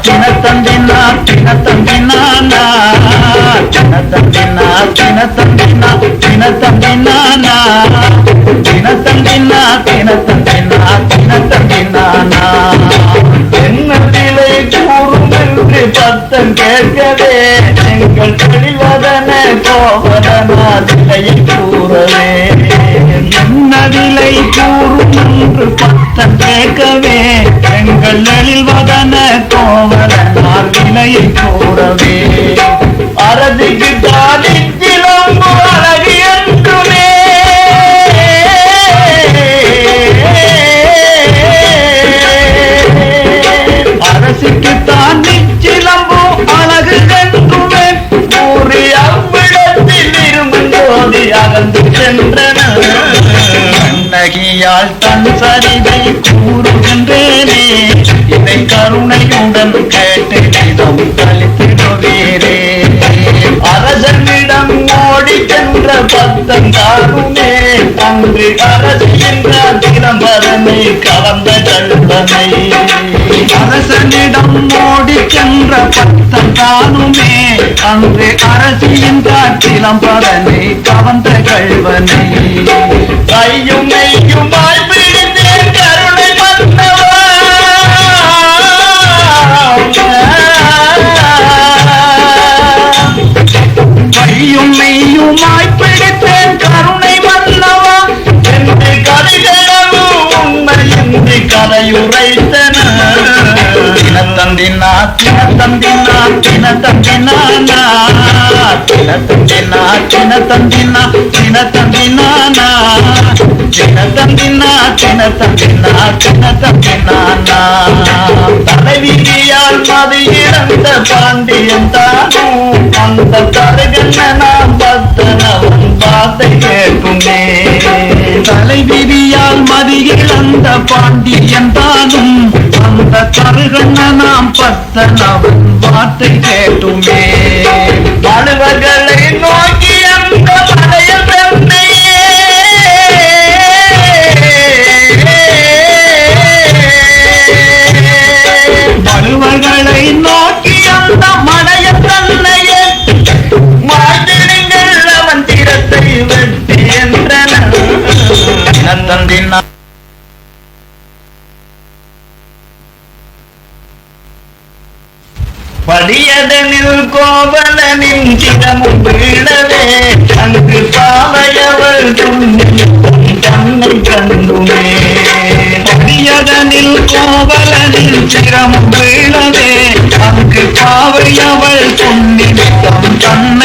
தின தந்தினா தின தந்தினானா தின தந்தினா தின தந்தினா தின தந்தினானா தின தந்தினா தின தந்தினா தின தந்தினானா என்னத்திலே கூறும் என்று பத்தம் கேட்கவே எங்கள் தெளிவதன கோவதனா நிலையை கூறவே. என்னதிலை கூறும் என்று பத்தம் கேட்கவே எங்கள் நெழில்வதன கோவலனால் விலையை கூறவே அரதிக்கு தானிச்சிலம்பு அழகு என்றுமே. அரசுக்கு தான் நிச்சிலம்பு அழகு என்றுமே. கூறி அவ்விடத்தில் இருக்கும் ஜோதி அகன்று சென்றன. கண்ணகியால் தன் சரிதை ஓடி பத்தம் தாருமே அங்கு அரசு என்ற திறம்பரனை கலந்த கல்வனை அரசனிடம் மோடி சென்ற பத்தம் தானுமே அன்று அரசியின் காற்றிலம் பதனை கவர்ந்த மெய்யுமாய் பிடித்தேன். கருணை மன்னவா என்று கதைகளவு என்று கதையுரைத்தன தினத்தந்தினா தினத்தந்தினா தினத்தந்தினானா தினத்தந்தினா தினத்தந்தினா தினத்தந்தினானா தினத்தந்தினா தினத்தந்தினா தினத்தந்தினானா தலைவிதியால் மதி இழந்த பாண்டியன் தானும் அந்த தருகன இருக்குமே கேட்குமே தலைவிதியால் மதியில் அந்த பாண்டியன் தானும் அந்த கருகண்ண நாம் பத்தன் அவன் வார்த்தை கேட்டுமே. தந்தினா படியதனில் கோவலனின் சிரமும் வீழவே அங்கு பாவையவள் தன்னை கண்டுமே. படியதனில் கோவலனின் சிரமும் வீழவே அங்கு பாவையவள் துண்ணித்தம் தன்னை